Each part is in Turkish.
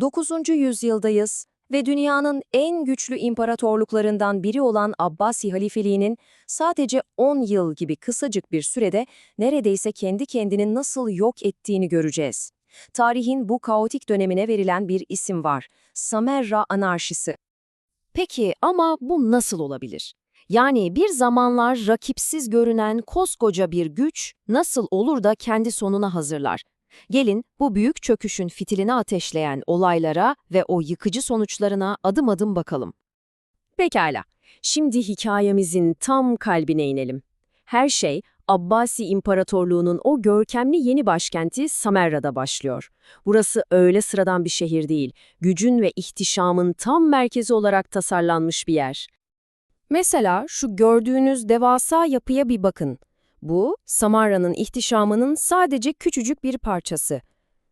9. yüzyıldayız ve dünyanın en güçlü imparatorluklarından biri olan Abbasi halifeliğinin sadece 10 yıl gibi kısacık bir sürede neredeyse kendi kendini nasıl yok ettiğini göreceğiz. Tarihin bu kaotik dönemine verilen bir isim var, Samerra anarşisi. Peki ama bu nasıl olabilir? Yani bir zamanlar rakipsiz görünen koskoca bir güç nasıl olur da kendi sonuna hazırlar? Gelin bu büyük çöküşün fitilini ateşleyen olaylara ve o yıkıcı sonuçlarına adım adım bakalım. Pekala, şimdi hikayemizin tam kalbine inelim. Her şey Abbasi İmparatorluğu'nun o görkemli yeni başkenti Samerra'da başlıyor. Burası öyle sıradan bir şehir değil, gücün ve ihtişamın tam merkezi olarak tasarlanmış bir yer. Mesela şu gördüğünüz devasa yapıya bir bakın. Bu, Samarra'nın ihtişamının sadece küçücük bir parçası.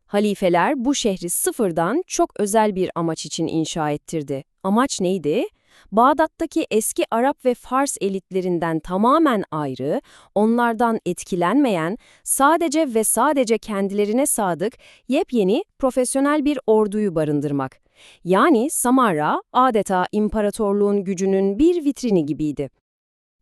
Halifeler bu şehri sıfırdan çok özel bir amaç için inşa ettirdi. Amaç neydi? Bağdat'taki eski Arap ve Fars elitlerinden tamamen ayrı, onlardan etkilenmeyen, sadece ve sadece kendilerine sadık, yepyeni, profesyonel bir orduyu barındırmak. Yani Samarra adeta imparatorluğun gücünün bir vitrini gibiydi.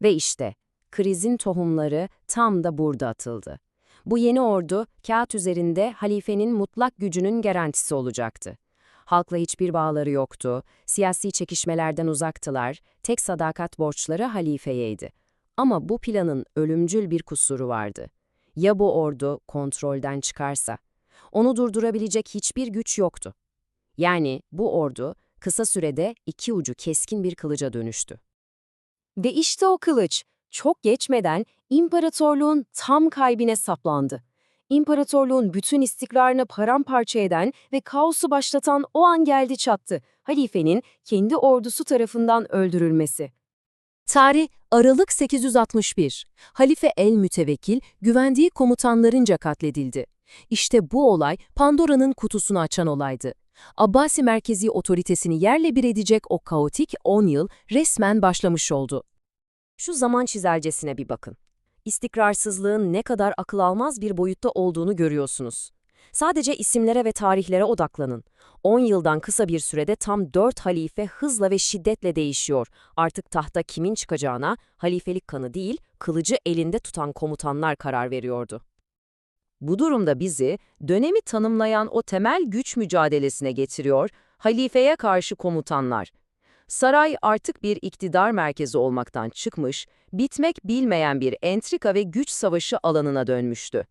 Ve işte krizin tohumları tam da burada atıldı. Bu yeni ordu kağıt üzerinde halifenin mutlak gücünün garantisi olacaktı. Halkla hiçbir bağları yoktu, siyasi çekişmelerden uzaktılar, tek sadakat borçları halifeyeydi. Ama bu planın ölümcül bir kusuru vardı. Ya bu ordu kontrolden çıkarsa? Onu durdurabilecek hiçbir güç yoktu. Yani bu ordu kısa sürede iki ucu keskin bir kılıca dönüştü. Ve işte o kılıç çok geçmeden imparatorluğun tam kalbine saplandı. İmparatorluğun bütün istikrarını paramparça eden ve kaosu başlatan o an geldi çattı. Halifenin kendi ordusu tarafından öldürülmesi. Tarih Aralık 861. Halife el-Mütevekkil güvendiği komutanlarınca katledildi. İşte bu olay Pandora'nın kutusunu açan olaydı. Abbasi merkezi otoritesini yerle bir edecek o kaotik 10 yıl resmen başlamış oldu. Şu zaman çizelgesine bir bakın. İstikrarsızlığın ne kadar akıl almaz bir boyutta olduğunu görüyorsunuz. Sadece isimlere ve tarihlere odaklanın. 10 yıldan kısa bir sürede tam 4 halife hızla ve şiddetle değişiyor. Artık tahta kimin çıkacağına halifelik kanı değil, kılıcı elinde tutan komutanlar karar veriyordu. Bu durumda bizi dönemi tanımlayan o temel güç mücadelesine getiriyor, halifeye karşı komutanlar. Saray artık bir iktidar merkezi olmaktan çıkmış, bitmek bilmeyen bir entrika ve güç savaşı alanına dönmüştü.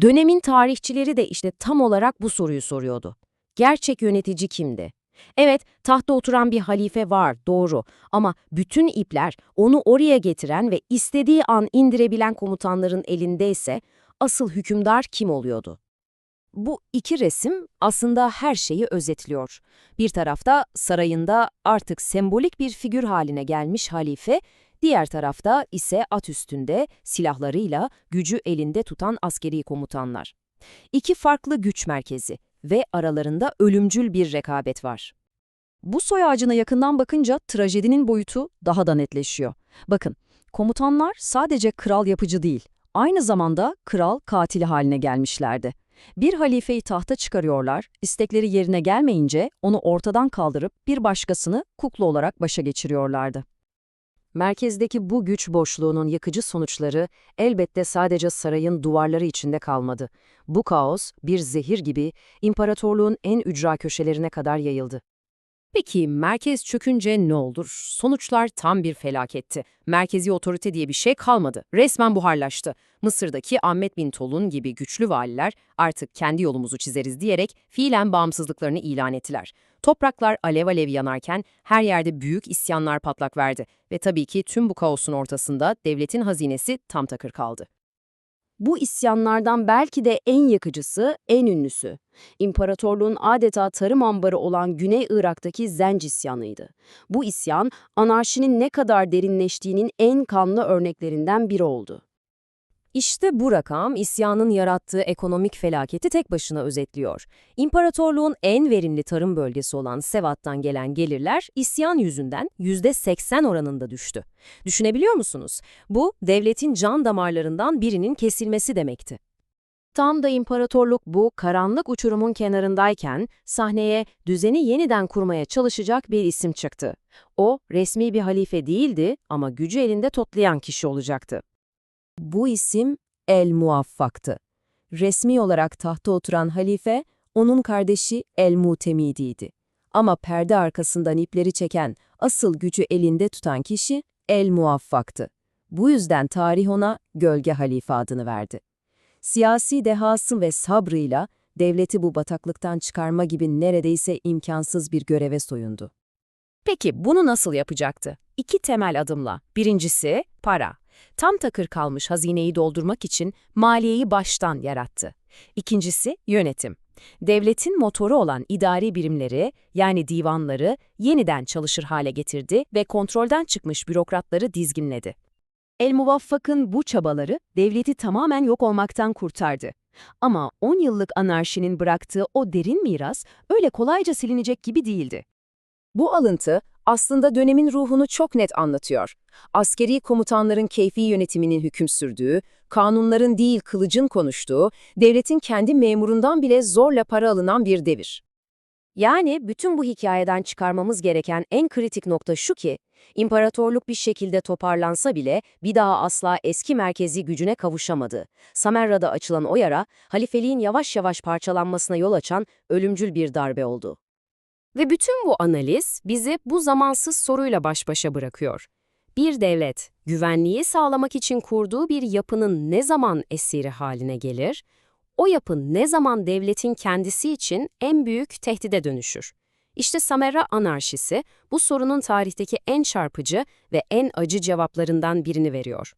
Dönemin tarihçileri de işte tam olarak bu soruyu soruyordu. Gerçek yönetici kimdi? Evet, tahta oturan bir halife var, doğru. Ama bütün ipler onu oraya getiren ve istediği an indirebilen komutanların elindeyse asıl hükümdar kim oluyordu? Bu iki resim aslında her şeyi özetliyor. Bir tarafta sarayında artık sembolik bir figür haline gelmiş halife, diğer tarafta ise at üstünde silahlarıyla gücü elinde tutan askeri komutanlar. İki farklı güç merkezi ve aralarında ölümcül bir rekabet var. Bu soy ağacına yakından bakınca trajedinin boyutu daha da netleşiyor. Bakın, komutanlar sadece kral yapıcı değil, aynı zamanda kral katili haline gelmişlerdi. Bir halifeyi tahta çıkarıyorlar, istekleri yerine gelmeyince onu ortadan kaldırıp bir başkasını kukla olarak başa geçiriyorlardı. Merkezdeki bu güç boşluğunun yıkıcı sonuçları elbette sadece sarayın duvarları içinde kalmadı. Bu kaos bir zehir gibi imparatorluğun en ücra köşelerine kadar yayıldı. Peki merkez çökünce ne olur? Sonuçlar tam bir felaketti. Merkezi otorite diye bir şey kalmadı. Resmen buharlaştı. Mısır'daki Ahmet bin Tolun gibi güçlü valiler artık kendi yolumuzu çizeriz diyerek fiilen bağımsızlıklarını ilan ettiler. Topraklar alev alev yanarken her yerde büyük isyanlar patlak verdi ve tabii ki tüm bu kaosun ortasında devletin hazinesi tam takır kaldı. Bu isyanlardan belki de en yakıcısı, en ünlüsü. İmparatorluğun adeta tarım ambarı olan Güney Irak'taki Zenc isyanıydı. Bu isyan, anarşinin ne kadar derinleştiğinin en kanlı örneklerinden biri oldu. İşte bu rakam isyanın yarattığı ekonomik felaketi tek başına özetliyor. İmparatorluğun en verimli tarım bölgesi olan Sevat'tan gelen gelirler isyan yüzünden %80 oranında düştü. Düşünebiliyor musunuz? Bu devletin can damarlarından birinin kesilmesi demekti. Tam da imparatorluk bu karanlık uçurumun kenarındayken sahneye düzeni yeniden kurmaya çalışacak bir isim çıktı. O resmi bir halife değildi ama gücü elinde toplayan kişi olacaktı. Bu isim El Muvaffak'tı. Resmi olarak tahta oturan halife, onun kardeşi El Mutemidiydi. Ama perde arkasından ipleri çeken, asıl gücü elinde tutan kişi El Muvaffak'tı. Bu yüzden tarih ona Gölge Halife adını verdi. Siyasi dehası ve sabrıyla devleti bu bataklıktan çıkarma gibi neredeyse imkansız bir göreve soyundu. Peki bunu nasıl yapacaktı? İki temel adımla. Birincisi para. Tam takır kalmış hazineyi doldurmak için maliyeyi baştan yarattı. İkincisi yönetim. Devletin motoru olan idari birimleri yani divanları yeniden çalışır hale getirdi ve kontrolden çıkmış bürokratları dizginledi. El Muvaffak'ın bu çabaları devleti tamamen yok olmaktan kurtardı. Ama 10 yıllık anarşinin bıraktığı o derin miras öyle kolayca silinecek gibi değildi. Bu alıntı aslında dönemin ruhunu çok net anlatıyor. Askeri komutanların keyfi yönetiminin hüküm sürdüğü, kanunların değil kılıcın konuştuğu, devletin kendi memurundan bile zorla para alınan bir devir. Yani bütün bu hikayeden çıkarmamız gereken en kritik nokta şu ki, imparatorluk bir şekilde toparlansa bile bir daha asla eski merkezi gücüne kavuşamadı. Samerra'da açılan o yara, halifeliğin yavaş yavaş parçalanmasına yol açan ölümcül bir darbe oldu. Ve bütün bu analiz bizi bu zamansız soruyla baş başa bırakıyor. Bir devlet, güvenliği sağlamak için kurduğu bir yapının ne zaman esiri haline gelir, o yapı ne zaman devletin kendisi için en büyük tehdide dönüşür? İşte Samerra anarşisi bu sorunun tarihteki en çarpıcı ve en acı cevaplarından birini veriyor.